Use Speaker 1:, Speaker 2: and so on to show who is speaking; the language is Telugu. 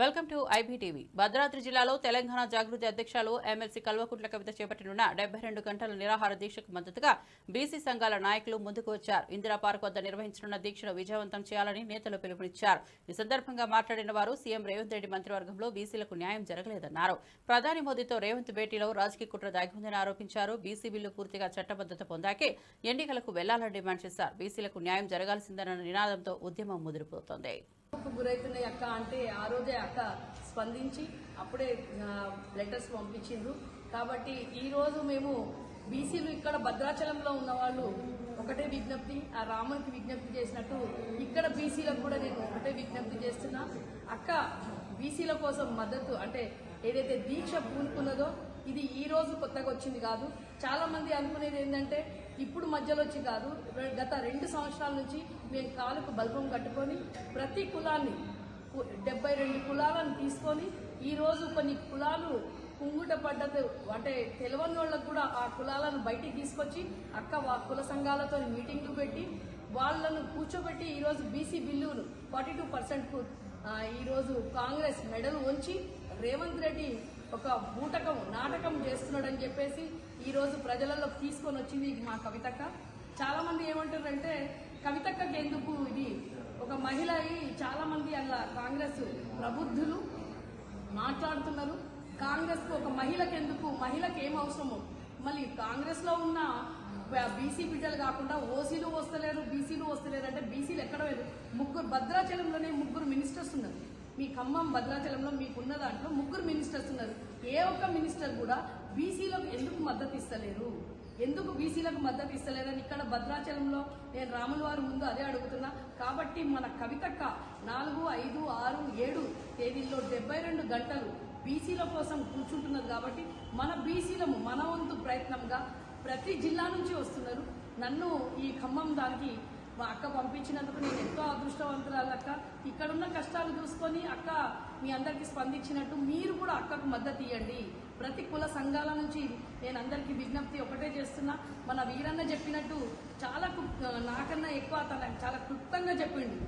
Speaker 1: Welcome to IBTV. భద్రాద్రి జిల్లాలో తెలంగాణ జాగృతి అధ్యక్షులు ఎమ్మెల్సీ కల్వకుంట్ల కవిత చేపట్టనున్న డెబ్బై రెండు గంటల నిరాహార దీక్షకు మద్దతుగా బీసీ సంఘాల నాయకులు ముందుకు వచ్చారు. ఇందిరా పార్క్ వద్ద నిర్వహించనున్న దీక్షను విజయవంతం చేయాలని నేతలు పిలుపునిచ్చారు. ఈ సందర్భంగా మాట్లాడిన వారు సీఎం రేవంత్ రెడ్డి మంత్రివర్గంలో బీసీలకు న్యాయం జరగలేదన్నారు. ప్రధాని మోదీతో రేవంత్ భేటీలో రాజకీయ కుట్ర దాగి ఆరోపించారు. బీసీ బిల్లు పూర్తిగా చట్టబద్దత పొందాకే ఎన్నికలకు వెళ్ళాలని డిమాండ్ చేశారు. బీసీలకు న్యాయం జరగాల్సిందన్న నినాదంతో ఉద్యమం ముదిరిపోతోంది.
Speaker 2: కు గురైతున్నాయి అక్క అంటే ఆ రోజే అక్క స్పందించి అప్పుడే లెటర్స్ పంపించిండ్రు. కాబట్టి ఈరోజు మేము బీసీలు ఇక్కడ భద్రాచలంలో ఉన్న వాళ్ళు ఒకటే విజ్ఞప్తి ఆ రామునికి విజ్ఞప్తి చేసినట్టు ఇక్కడ బీసీలకు కూడా నేను ఒకటే విజ్ఞప్తి చేస్తున్నా. అక్క బీసీల కోసం మద్దతు అంటే ఏదైతే దీక్ష పూనుకున్నదో ఇది ఈ రోజు కొత్తగా వచ్చింది కాదు. చాలా మంది అనుకునేది ఏంటంటే ఇప్పుడు మధ్యలో వచ్చి కాదు. గత రెండు సంవత్సరాల నుంచి మేము కాలుకు బల్బం కట్టుకొని ప్రతి కులాన్ని డెబ్బై రెండు కులాలను తీసుకొని ఈరోజు కొన్ని కులాలు కుంగుట పడ్డది. అంటే తెలియని వాళ్ళకు కూడా ఆ కులాలను బయటికి తీసుకొచ్చి అక్క వా కుల సంఘాలతో మీటింగ్లు పెట్టి వాళ్ళను కూర్చోబెట్టి ఈరోజు బీసీ బిల్లును ఫార్టీ టూ పర్సెంట్కు ఈరోజు కాంగ్రెస్ మెడల్ ఉంచి రేవంత్ రెడ్డి ఒక బూటకం నాటకం చేస్తున్నాడని చెప్పేసి ఈరోజు ప్రజలలో తీసుకొని వచ్చింది మా కవితక్క. చాలామంది ఏమంటారంటే కవితక్కకి ఎందుకు ఇది ఒక మహిళ చాలామంది చాలా మంది అలా కాంగ్రెస్ ప్రబుద్ధులు మాట్లాడుతున్నారు. కాంగ్రెస్కు ఒక మహిళకు ఎందుకు మహిళకు ఏం అవసరమో? మళ్ళీ కాంగ్రెస్లో ఉన్న బీసీ బిడ్డలు కాకుండా ఓసీలు వస్తలేరు బీసీలు వస్తలేరు అంటే బీసీలు ఎక్కడ లేదు ముగ్గురు భద్రాచలంలోనే ముగ్గురు మినిస్టర్స్ ఉన్నారు. మీ ఖమ్మం భద్రాచలంలో మీకున్న దాంట్లో ముగ్గురు మినిస్టర్స్ ఉన్నారు. ఏ ఒక్క మినిస్టర్ కూడా బీసీలకు ఎందుకు మద్దతు ఇస్తలేరు ఎందుకు బీసీలకు మద్దతు ఇస్తలేదని ఇక్కడ భద్రాచలంలో నేను రాముల వారి ముందు అదే అడుగుతున్నా. కాబట్టి మన కవితక్క నాలుగు ఐదు ఆరు ఏడు తేదీల్లో డెబ్బై రెండు గంటలు బీసీల కోసం కూర్చుంటున్నది కాబట్టి మన బీసీలము మన వంతు ప్రయత్నంగా ప్రతి జిల్లా నుంచి వస్తున్నారు. నన్ను ఈ ఖమ్మం దానికి మా అక్క పంపించినందుకు నేను ఎంతో అదృష్టవంతురాలు అక్క. ఇక్కడున్న కష్టాలు చూసుకొని అక్క మీ అందరికీ స్పందించినట్టు మీరు కూడా అక్కకు మద్దతు ఇవ్వండి ప్రతి కుల సంఘాల నుంచి నేను అందరికీ విజ్ఞప్తి ఒకటే చేస్తున్నా. మన వీరన్న చెప్పినట్టు చాలా నాకన్నా ఎక్కువ తన చాలా క్లుప్తంగా చెప్పిండు.